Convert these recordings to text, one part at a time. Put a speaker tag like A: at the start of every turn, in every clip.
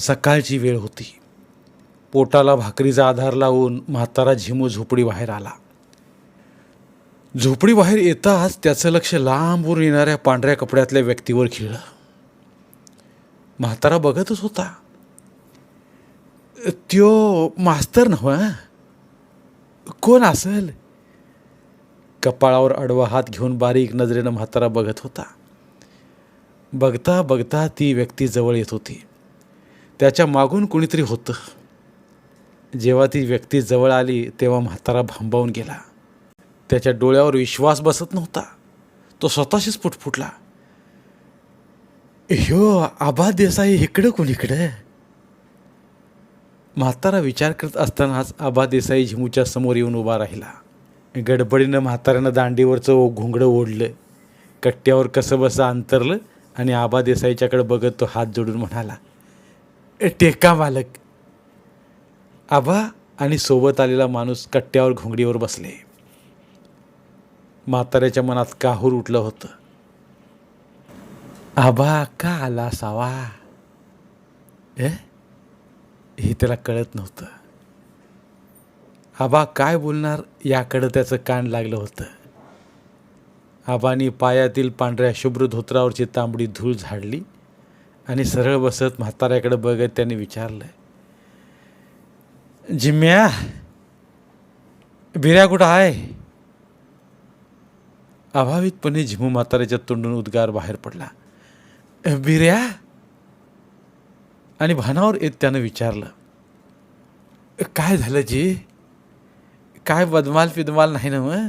A: सकाळची वेळ होती. पोटाला भाकरीचा आधार लावून म्हातारा झिमू झोपडी बाहेर आला. झोपडी बाहेर येताच त्याचं लक्ष लांबवरून येणाऱ्या पांढऱ्या कपड्यातल्या व्यक्तीवर खिळलं. म्हातारा बघतच होता. त्यो मास्तर नव्ह कोण असेल? कपाळावर अडवा हात घेऊन बारीक नजरेनं म्हातारा बघत होता. बघता बघता ती व्यक्ती जवळ येत होती. त्याच्या मागून कुणीतरी होतं. जेव्हा ती व्यक्ती जवळ आली तेव्हा म्हातारा भांबावून गेला. त्याच्या डोळ्यावर विश्वास बसत नव्हता. तो स्वतःशीच फुटफुटला ह्यो आबा देसाई इकडं कोणीकडं म्हातारा विचार करत असतानाच आबा देसाई झिमूच्या समोर येऊन उभा राहिला. गडबडीनं म्हाताऱ्यानं दांडीवरचं घोंगडं ओढलं. कट्ट्यावर कसं बसं अंतरलं आणि आबा देसाईच्याकडे बघत तो हात जोडून म्हणाला टेका मालक आबा आणि सोबत आलेला माणूस कट्ट्यावर घोंगडीवर बसले. म्हाताऱ्याच्या मनात काहूर उठलं होतं. आबा का आला सावा? ए? हे त्याला कळत नव्हतं. आबा काय बोलणार याकडं त्याचं कान लागलं होतं. आबानी पायातील पांढऱ्या शुभ्र धोत्रावरची तांबडी धूळ झाडली. आणि सरळ बसत म्हाताऱ्याकडे बघत त्याने विचारलं जिम्म्या बिऱ्या कुठं आहे? अभावितपणे झिमू म्हाताऱ्याच्या तोंडून उद्गार बाहेर पडला. बिऱ्या आणि भानावर येत त्यानं विचारलं काय झालं जी? काय बदमाल फिदमाल नाही ना मग?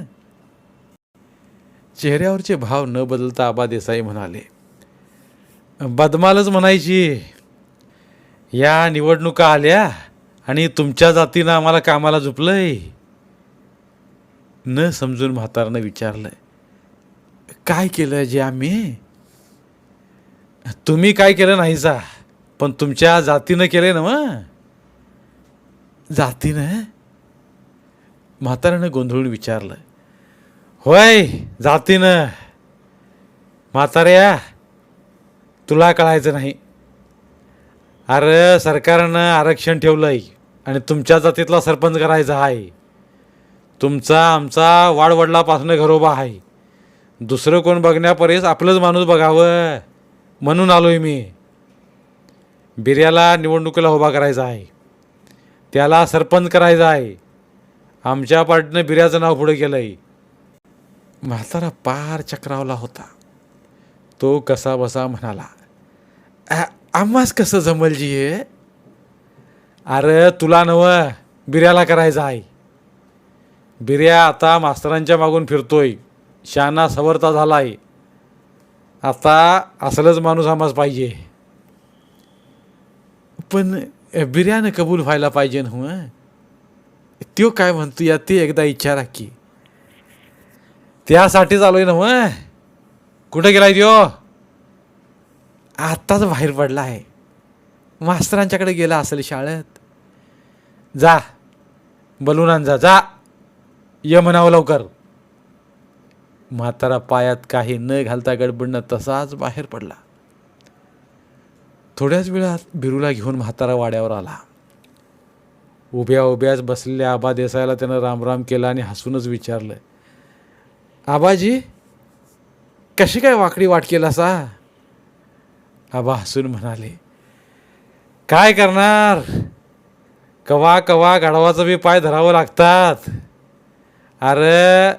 A: चेहऱ्यावरचे भाव न बदलता आबा देसाई म्हणाले बदमालच म्हणायची. या निवडणुका आल्या आणि तुमच्या जातीनं आम्हाला कामाला झुपलंय. न समजून म्हातारानं विचारलं काय केलं जे आम्ही? तुम्ही काय केलं नाही जा पण तुमच्या जातीनं केलं ना मग जातीनं? म्हाताऱ्यानं गोंधळून विचारलं. होय जातीनं. म्हाताऱ्या तुला कळायचं नाही. अरे सरकारनं आरक्षण ठेवलं आहे आणि तुमच्या जातीतला सरपंच करायचा आहे. तुमचा आमचा वाडवडलापासून घरोबा आहे. दुसरं कोण बघण्यापरेस आपलंच माणूस बघावं म्हणून आलो आहे मी. बिर्याला निवडणुकीला उभा करायचा आहे. त्याला सरपंच करायचा आहे. आमच्या पार्टीनं बिर्याचं नाव पुढे केलं आहे म्हातारा पार चक्रावला होता. तो कसा बसा म्हणाला आम्हाच आम्हास कसं जमलजी हे? अरे तुला नवं बिर्याला करायचं आहे. बिर्या आता मास्तरांच्या मागून फिरतोय शाना सवरता झालाय. आता असलंच माणूस आम्हाच पाहिजे. पण बिर्यानं कबूल व्हायला पाहिजे न त्यो काय म्हणतो या ते एकदा इच्छा राखी. त्यासाठीच आलोय ना मग कुठं गेलाय त्यो? आत्ताच बाहेर पडला आहे. मास्तरांच्याकडे गेला असेल शाळेत. जा. बलून आण जा. जा ये म्हणावं लवकर. म्हातारा पायात काही न घालता गडबडनं तसाच बाहेर पडला. थोड्याच वेळात बिरूला घेऊन म्हातारा वाड्यावर आला. उभ्या उभ्याच बसलेल्या आबा देसायला त्यानं रामराम केला आणि हसूनच विचारलं आबाजी कशी काय वाकडी वाट केला सा आबा हसून म्हणाले काय करणार? कवा कवा गाढवाचं बी पाय धरावं लागतात. अरे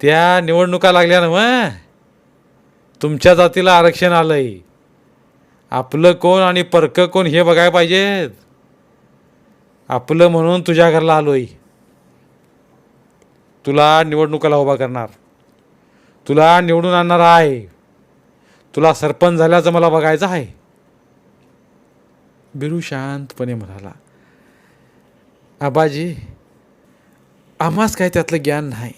A: त्या निवडणुका लागल्या ना मग तुमच्या जातीला आरक्षण आलंय. आपलं कोण आणि परकं कोण हे बघायला पाहिजेत. आपलं म्हणून तुझ्या घरला आलोय. तुला निवडणुकाला उभा करणार. तुला निवडून आणणार आहे. तुला सरपंच झाल्याचं मला बघायचं आहे. बिरू शांतपणे म्हणाला आबाजी आम्हाच काय त्यातलं ज्ञान नाही.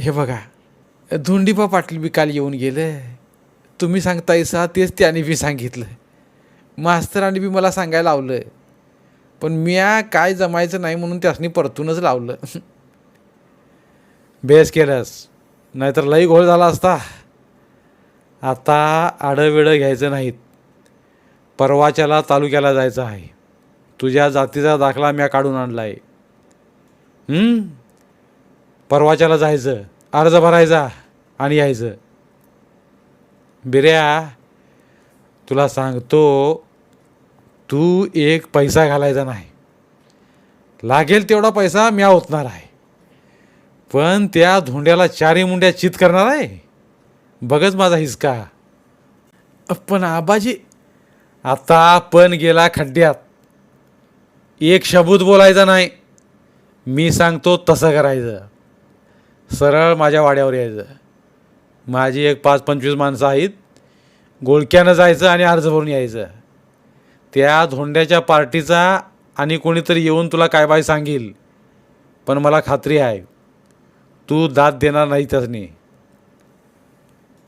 A: हे बघा धुंडीबा पाटील बी काल येऊन गेले. तुम्ही सांगतायसा तेच त्याने बी सांगितलं. मास्तरांनी बी मला सांगायला लावलं. पण म्या काय जमायचं नाही म्हणून त्यासनी परतूनच लावलं. बेस केलंस. नाहीतर लई घोळ झाला असता. आता आडंविडं घ्यायचं नाहीत. परवाच्याला तालुक्याला जायचं आहे. तुझ्या जातीचा दाखला म्या काढून आणला आहे परवाच्याला जायचं अर्ज भरायचा आणि यायचं. बिर्या तुला सांगतो तू एक पैसा घालायचा नाही. लागेल तेवढा पैसा म्या ओतणार आहे. पण त्या धोंड्याला चारी मुंड्या चित करणार आहे? बघच माझा हिसका. पण आबाजी आता पण गेला खड्ड्यात. एक शब्द बोलायचा नाही. मी सांगतो तसं करायचं. सरळ माझ्या वाड्यावर यायचं. माझी एक पाच पंचवीस माणसं आहेत. गोळक्यानं जायचं आणि अर्ज भरून यायचं. त्या धोंड्याच्या पार्टीचा आणि कोणीतरी येऊन तुला काय बाय सांगील पण मला खात्री आहे. तू दाद देणार नाही त्यासनी.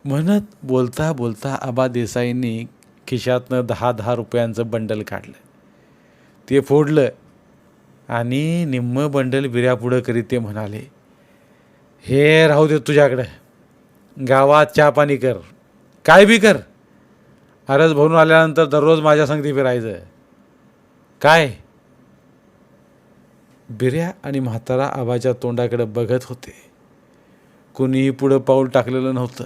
A: म्हणत बोलता बोलता आबा देसाईंनी खिशातनं दहा दहा रुपयांचं बंडल काढलं. ते फोडलं आणि निम्म बंडल बिऱ्यापुढं करीत ते म्हणाले हे राहू दे तुझ्याकडं. गावात चहा पाणी कर. काय बी कर. अरज भरून आल्यानंतर दररोज माझ्या संगती फिरायचं. काय? बिर्या आणि म्हातारा आबाच्या तोंडाकडे बघत होते. कुणीही पुढं पाऊल टाकलेलं नव्हतं.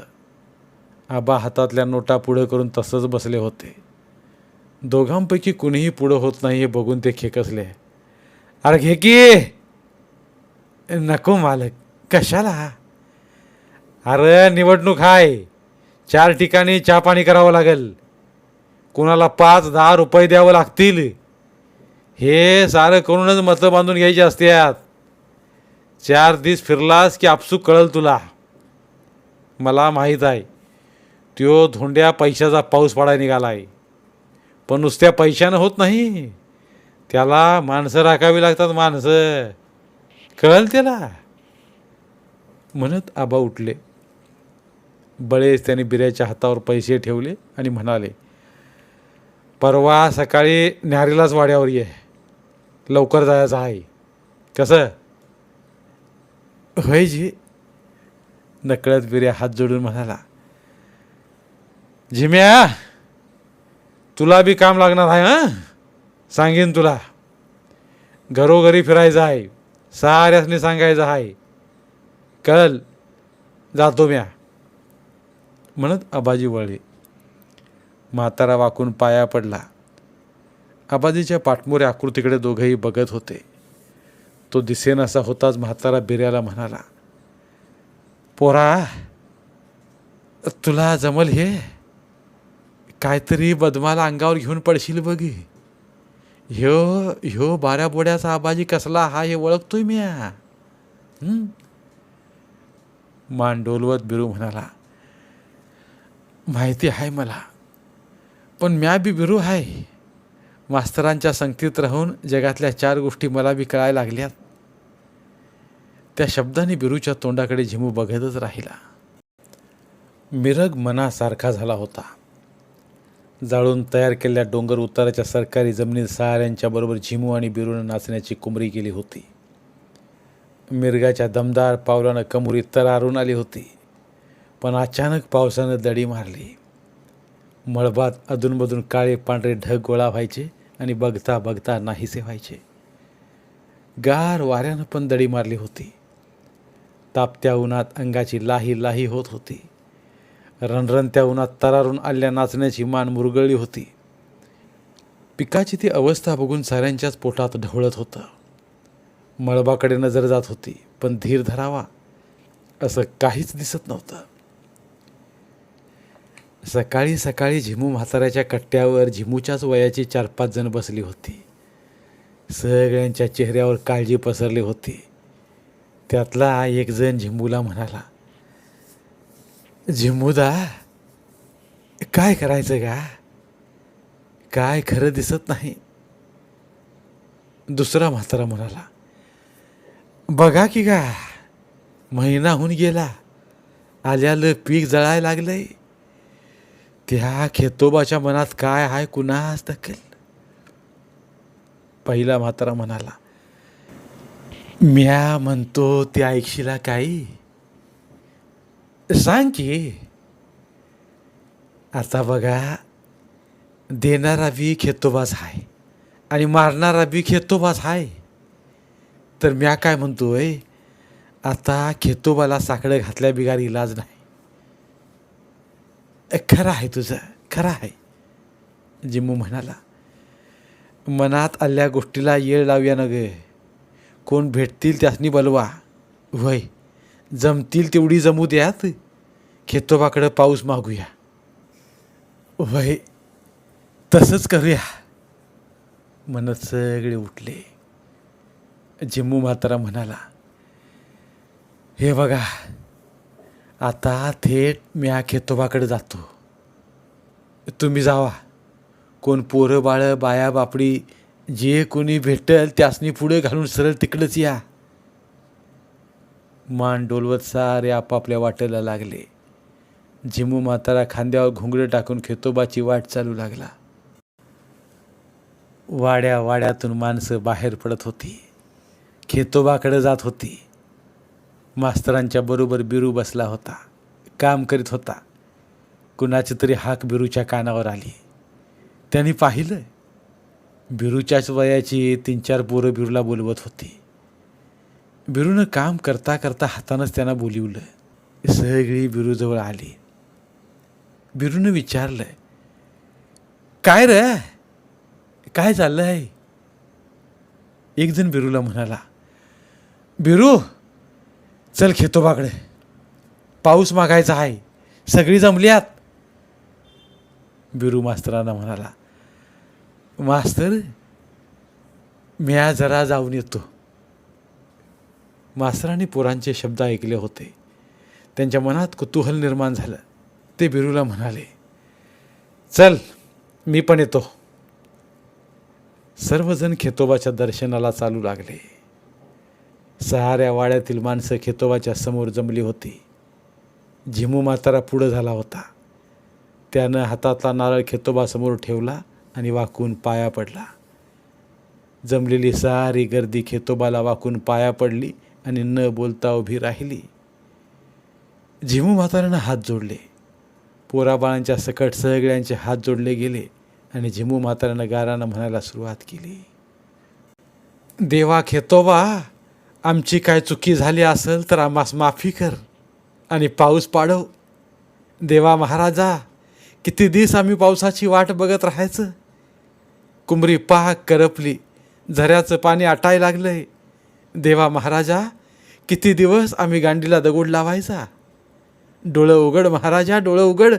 A: आबा हातातल्या नोटा पुढं करून तसंच बसले होते. दोघांपैकी कुणीही पुढं होत नाही हे बघून ते खेकसले. अरे घे की नको मालक कशाला? अरे निवडणूक आहे चार ठिकाणी चहा पाणी करावं लागेल. कुणाला पाच दहा रुपये द्यावं लागतील. हे सारं करूनच मतं बांधून घ्यायची असतात चार दिस फिरलास की आपसूक कळल तुला. मला माहीत आहे त्यो धोंड्या पैशाचा पाऊस पडायला निघाला आहे पण नुसत्या पैशानं होत नाही. त्याला माणसं राखावी लागतात माणसं. कळल त्याला? म्हणत आबा उठले. बळेच त्याने बिऱ्याच्या हातावर पैसे ठेवले आणि म्हणाले परवा सकाळी न्यारीलाच वाड्यावर ये. लवकर जायचं आहे. कसं? होय जी. नकळत बिर्या हात जोडून म्हणाला झिम्या तुला बी काम लागणार आहे हां? सांगेन तुला. घरोघरी फिरायचं आहे. साऱ्यासनी सांगायचं आहे. कळल? जातो म्या. म्हणत आबाजी वळले. म्हातारा वाकून पाया पडला. आबादीच्या पाठमोऱ्या आकृतीकडे दोघंही बघत होते. तो दिसेनासा होताच म्हातारा बिर्याला म्हणाला पोरा तुला जमल हे? काहीतरी बदमाला अंगावर घेऊन पडशील बघी. ह्यो ह्यो बाऱ्या बोड्याचा आबाजी कसला हा हे ओळखतोय मी हं? मान डोलवत बिरू म्हणाला माहिती आहे मला पण म्या बी बिरू आहे मास्तरांच्या संगतीत राहून जगातल्या चार गोष्टी मला बी कळायला लागल्यात. त्या शब्दाने बिरूच्या तोंडाकडे झिमू बघतच राहिला. मिरग मनासारखा झाला होता. जाळून तयार केलेल्या डोंगर उताराच्या सरकारी जमिनीत साऱ्यांच्याबरोबर झिमू आणि बिरूनं नाचण्याची कुमरी केली होती. मिरगाच्या दमदार पावलानं कमुरी तरारून आली होती पण अचानक पावसानं दडी मारली. मळबात अधूनमधून काळे पांढरे ढग गोळा व्हायचे आणि बघता बघता नाहीसे व्हायचे गार वाऱ्यानं पण दडी मारली होती. तापत्या उन्हात अंगाची लाही लाही होत होती. रणरणत्या उन्हात तरारून आल्या नाचण्याची मान मुरगळली होती. पिकाची ती अवस्था बघून साऱ्यांच्याच पोटात ढवळत होतं. मळबाकडे नजर जात होती पण धीर धरावा असं काहीच दिसत नव्हतं. सकाळी सकाळी झिमू म्हाताऱ्याच्या कट्ट्यावर झिमूच्याच वयाची चार पाच जण बसली होती. सगळ्यांच्या चेहऱ्यावर काळजी पसरली होती. त्यातला एक जण झिंबूला म्हणाला झिंबूदा काय करायचं का काय खरं दिसत नाही. दुसरा म्हातारा म्हणाला बघा की का महिना होऊन गेला. आल्यालं पीक जळायला लागलंय. त्या खेतोबाच्या मनात काय आहे कुणास दखल पहिला म्हातारा म्हणाला म्या म्हणतो त्या ऐकशीला काही? सांग की. आता बघा देणारा बी खेतोबाच आहे आणि मारणारा बी खेतोबाच आहे तर म्या काय म्हणतोय आता खेतोबाला साकडं घातल्या बिगार इलाज नाही. खरं आहे तुझं. खरं आहे. जिमू म्हणाला मनात आल्या गोष्टीला येळ लावूया न गे कोण भेटतील त्यासनी बलवा. वय जमतील तेवढी जमू द्यात. खेतोबाकडं पाऊस मागूया. वय तसंच करूया. म्हणत सगळे उठले. जिम्मू म्हातारा म्हणाला हे बघा आता थेट म्या खेतोबाकडे जातो. तुम्ही जावा. कोण पोरं बाळं बाया बापडी जे कोणी भेटल त्यासनी पुढे घालून सरळ तिकडंच या. मान डोलवत सारे आपापल्या वाटेला लागले. झिमू म्हातारा खांद्यावर घुंगडं टाकून खेतोबाची वाट चालू लागला. वाड्या वाड्यातून माणसं बाहेर पडत होती. खेतोबाकडे जात होती. मास्तरांच्या बरोबर बिरू बसला होता काम करीत होता. कुणाची तरी हाक बिरूच्या कानावर आली. त्यांनी पाहिलं बिरूच्याच वयाची तीन चार पोरं बिरूला बोलवत होती. बिरूनं काम करता करता हातानंच त्यांना बोलिवलं. सगळी बिरूजवळ आली. बिरूनं विचारलं काय रे? काय चाललं आहे एकजण बिरूला म्हणाला बिरू चल खेतोबाकडे पाऊस मागायचा आहे. सगळी जमल्यात बिरू मास्तरांना म्हणाला मास्तर म्या जरा जाऊन येतो. मास्तरांनी पोरांचे शब्द ऐकले होते. त्यांच्या मनात कुतूहल निर्माण झालं. ते बिरूला म्हणाले चल मी पण येतो. सर्वजण खेतोबाच्या दर्शनाला चालू लागले. सहाऱ्या वाड्यातील माणसं खेतोबाच्या समोर जमली होती. झिमू म्हातारा पुढं झाला होता. त्यानं हातातला नारळ खेतोबासमोर ठेवला आणि वाकून पाया पडला. जमलेली सारी गर्दी खेतोबाला वाकून पाया पडली आणि न बोलता उभी राहिली. झिमू म्हाताऱ्यानं हात जोडले. पोराबाळांच्या सकट सगळ्यांचे हात जोडले गेले आणि झिमू म्हाताऱ्यानं गारानं म्हणायला सुरुवात केली. देवा खेतोबा! आमची काय चुकी झाली असेल तर आम्हास माफी कर आणि पाऊस पाडव. देवा महाराजा किती दिवस आम्ही पावसाची वाट बघत राहायचं? कुंबरी पाक करपली झऱ्याचं पाणी आटाय लागलंय. देवा महाराजा किती दिवस आम्ही गांडीला दगड लावायचा? डोळं उघड महाराजा डोळं उघड.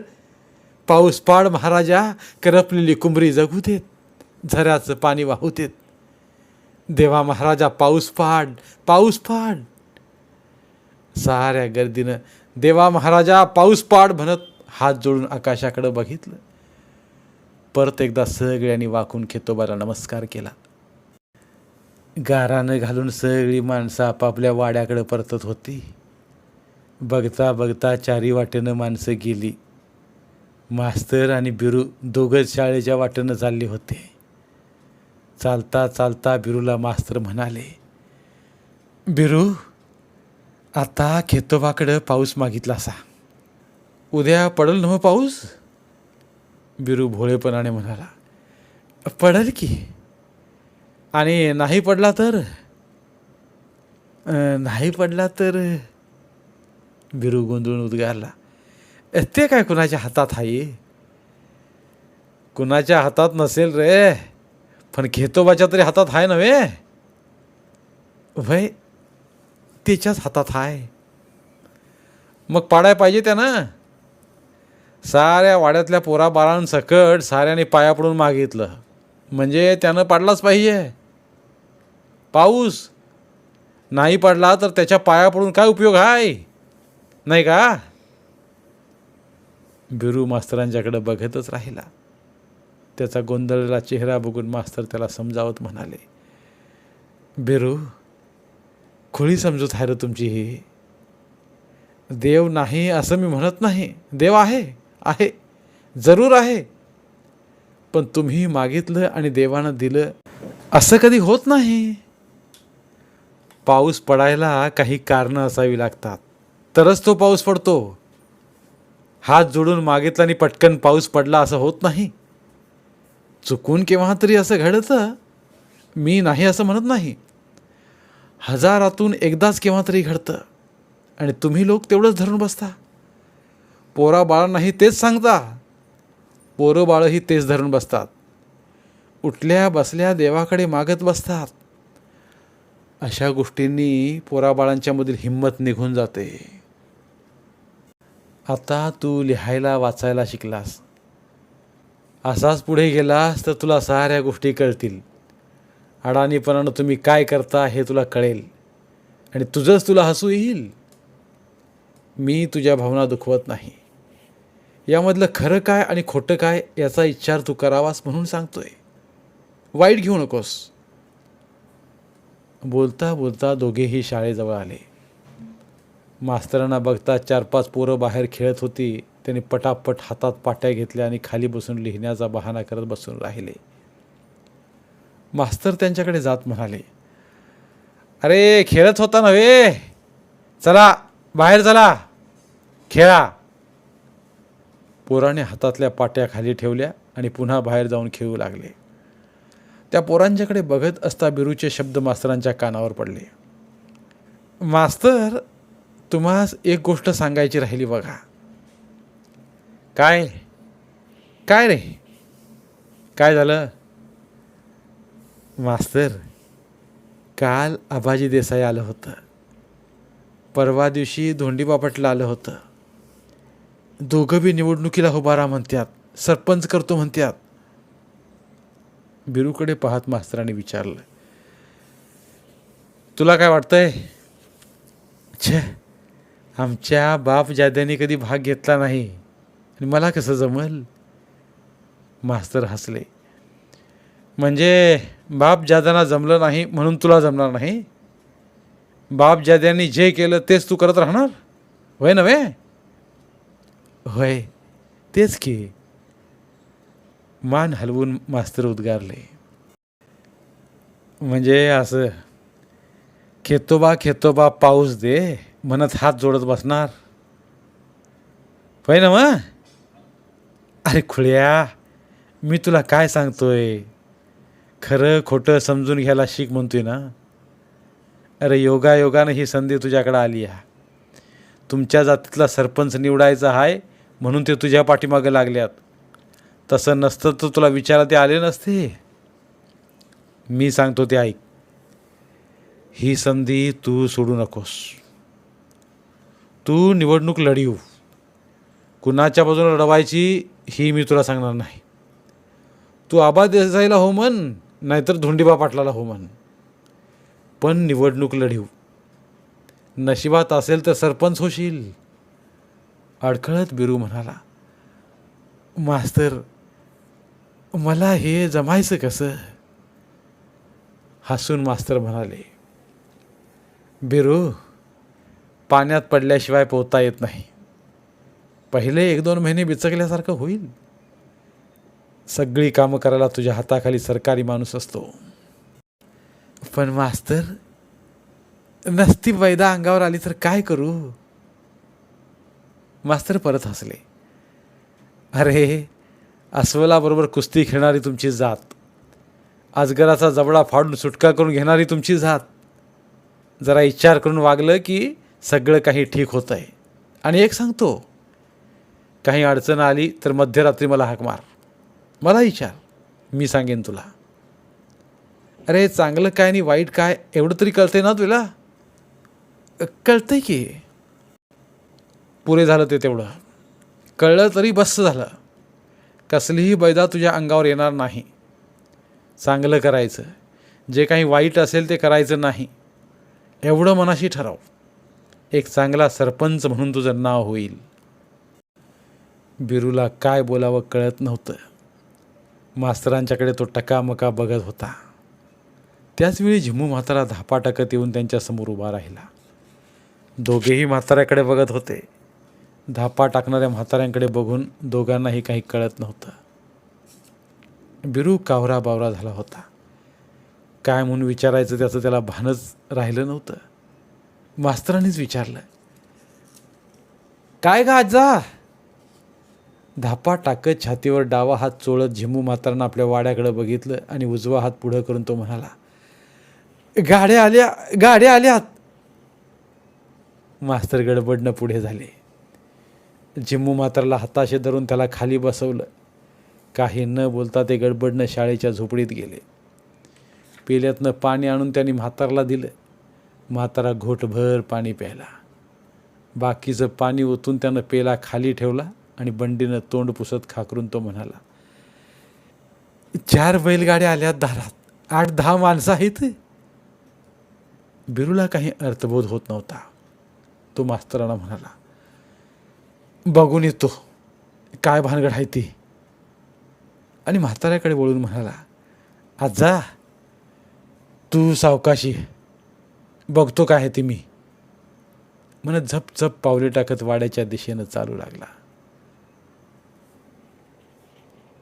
A: पाऊस पाड महाराजा करपलेली कुंबरी जगू देत झऱ्याचं पाणी वाहू देत. देवा महाराजा पाऊस पाड पाऊस पाड साऱ्या गर्दीनं देवा महाराजा पाऊस पाड म्हणत हात जोडून आकाशाकडे बघितलं. परत एकदा सगळ्यांनी वाकून खेतोबाला नमस्कार केला. गारानं घालून सगळी माणसं आपापल्या वाड्याकडे परतत होती. बघता बघता चारी वाटेनं माणसं गेली. मास्तर आणि बिरू दोघंच शाळेच्या वाटेनं चालले होते. चालता चालता बिरूला मास्तर म्हणाले बिरू आता खेतोबाकडं पाऊस मागितला असा उद्या पडल नव पाऊस? बिरू भोळेपणाने म्हणाला पडल की. आणि नाही पडला तर? नाही पडला तर? बिरू गोंधळून उद्गारला ते काय कुणाच्या हातात आहे? कुणाच्या हातात नसेल रे. पण घेतोबाच्या तरी हातात आहे नव्हे? वय त्याच्याच हातात आहे मग पाडाय पाहिजे त्यानं. साऱ्या वाड्यातल्या पोरा बाळांसकट साऱ्याने पाया पडून मागितलं. म्हणजे त्यानं पाडलाच पाहिजे. पाऊस नाही पडला तर त्याच्या पाया पडून काय उपयोग आहे नाही का? बिरू मास्तरांच्याकडे बघतच राहिला. त्याचा गोंधळला चेहरा बघून मास्तर त्याला समजावत म्हणाले बिरू खोळी समजूत आहे रं तुमची ही. देव नाही असं मी म्हणत नाही. देव आहे आहे जरूर आहे. पण तुम्ही मागितलं आणि देवानं दिलं असं कधी होत नाही. पाऊस पडायला काही कारणं असावी लागतात तरच तो पाऊस पडतो. हात जोडून मागितला आणि पटकन पाऊस पडला असं होत नाही. चुकून केव्हा तरी असं घडतं? मी नाही असं म्हणत नाही. हजारातून एकदाच केव्हा तरी घडतं. आणि तुम्ही लोक तेवढंच धरून बसता. पोरा बाळांनाही तेच सांगता. पोरं बाळंही तेच धरून बसतात. उठल्या बसल्या देवाकडे मागत बसतात. अशा गोष्टींनी पोराबाळांच्यामधील हिंमत निघून जाते. आता तू लिहायला वाचायला शिकलास. असाच पुढे गेलास तर तुला साऱ्या गोष्टी कळतील. अडाणीपणानं तुम्ही काय करता हे तुला कळेल. आणि तुझंच तुला हसू येईल. मी तुझ्या भावना दुखवत नाही. यामधलं खरं काय आणि खोटं काय याचा विचार तू करावास म्हणून सांगतोय. वाईट घेऊ नकोस. बोलता बोलता दोघेही शाळेजवळ आले. मास्तरांना बघता चार पाच पोरं बाहेर खेळत होती. त्यांनी पटापट हातात पाट्या घेतल्या आणि खाली बसून लिहिण्याचा बहाणा करत बसून राहिले. मास्तर त्यांच्याकडे जात म्हणाले अरे खेळत होता नव्हे चला बाहेर चला. खेळा. पोराने हातातल्या पाट्या खाली ठेवल्या आणि पुन्हा बाहेर जाऊन खेळू लागले. त्या पोरांच्याकडे बघत असता बिरूचे शब्द मास्तरांच्या कानावर पडले. मास्तर तुम्हास एक गोष्ट सांगायची राहिली बघा. काय? काय रे? काय झालं? मास्तर काल आबाजी देसाई आलं होतं. परवा दिवशी धोंडीबापटला आलं होतं. दोघं बी निवडणुकीला उभारा म्हणतात सरपंच करतो म्हणतात बिरूकडे पाहत मास्तरांनी विचारलं तुला काय वाटतंय? छे आमच्या बाप जाद्याने कधी भाग घेतला नाही. आणि मला कसं जमल? मास्तर हसले. म्हणजे बाप जाद्यांना जमलं नाही म्हणून तुला जमणार नाही? बाप जाद्यांनी जे केलं तेच तू करत राहणार? होय नव्हे? होय तेच की. मान हलवून मास्तर उद्गारले. म्हणजे असं खेतोबा खेतोबा पाऊस दे म्हणत हात जोडत बसणार. होय ना मग अरे खुळ्या मी तुला काय सांगतोय? खरं खोटं समजून घ्यायला शिक म्हणतोय ना. अरे योगा योगानं ही संधी तुझ्याकडं आली आहे. तुमच्या जातीतला सरपंच निवडायचा आहे म्हणून ते तुझ्या पाठीमागे लागल्यात. तसं नसतं तर तुला विचारा ते आले नसते. मी सांगतो ते ऐक. ही संधी तू सोडू नकोस. तू निवडणूक लढीव. कुणाच्या बाजूला लढवायची ही मी तुला सांगणार नाही. तू आबा देसाईला हो म्हण नाहीतर धोंडीबा पाटलाला हो म्हण. पण निवडणूक लढीव. नशिबात असेल तर सरपंच होशील. अडखळत बिरू म्हणाला मास्तर मला हे जमायचं कसं? हसून मास्तर म्हणाले बिरू पाण्यात पडल्याशिवाय पोहता येत नाही. पहिले एक दोन महिने बिचकल्यासारखं होईल. सगळी कामं करायला तुझ्या हाताखाली सरकारी माणूस असतो. पण मास्तर नसती वैदा अंगावर आली तर काय करू? मास्तर परत हसले. अरे अस्वलाबरोबर कुस्ती खेळणारी तुमची जात. अजगराचा जबडा फाडून सुटका करून घेणारी तुमची जात. जरा विचार करून वागलं की सगळं काही ठीक होतं आहे आणि एक सांगतो काही अडचण आली तर मध्यरात्री मला हाक मार. मला विचार. मी सांगेन तुला. अरे चांगलं काय आणि वाईट काय एवढं तरी कळतंय ना तुला? कळतंय की. पुरे झालं ते तेवढं. कळलं तरी बस झालं. कसलीही बैदा तुझ्या अंगावर येणार नाही. चांगलं करायचं. जे काही वाईट असेल ते करायचं नाही. एवढं मनाशी ठराव. एक चांगला सरपंच म्हणून तुझं नाव होईल. बिरूला काय बोलावं कळत नव्हतं. मास्तरांच्याकडे तो टकामका बघत होता. त्याचवेळी झिमू म्हातारा धापा टाकत येऊन त्यांच्यासमोर उभा राहिला. दोघेही म्हाताऱ्याकडे बघत होते. धापा टाकणाऱ्या म्हाताऱ्यांकडे बघून दोघांनाही काही कळत नव्हतं. बिरू कावरा बावरा झाला होता. काय म्हणून विचारायचं त्याचं त्याला भानच राहिलं नव्हतं. मास्तरांनीच विचारलं काय का आजा? धापा टाकत छातीवर डावा हात चोळत झिमू म्हातारानं आपल्या वाड्याकडे बघितलं आणि उजवा हात पुढं करून तो म्हणाला गाड्या आल्या गाड्या आल्यात. मास्तर गडबडनं पुढे झाले. झिम्मू म्हातारला हताशे धरून त्याला खाली बसवलं. काही न बोलता ते गडबडनं शाळेच्या झोपडीत गेले. पेल्यातनं पाणी आणून त्यांनी म्हातारला दिलं. म्हातारा घोटभर पाणी प्यायला. बाकीचं पाणी ओतून त्यानं पेला खाली ठेवला. आणि बंडीनं तोंड पुसत खाकरून तो म्हणाला चार बैलगाड्या आल्या दारात आठ दहा माणसं आहेत. बिरूला काही अर्थबोध होत नव्हता. तो मास्तरांना म्हणाला बघून येतो काय भानगड आहे ती. आणि म्हाताऱ्याकडे वळून म्हणाला आजा तू सावकाशी बघतो काय आहे ती मी. म्हणत झप झप पावले टाकत वाड्याच्या दिशेनं चालू लागला.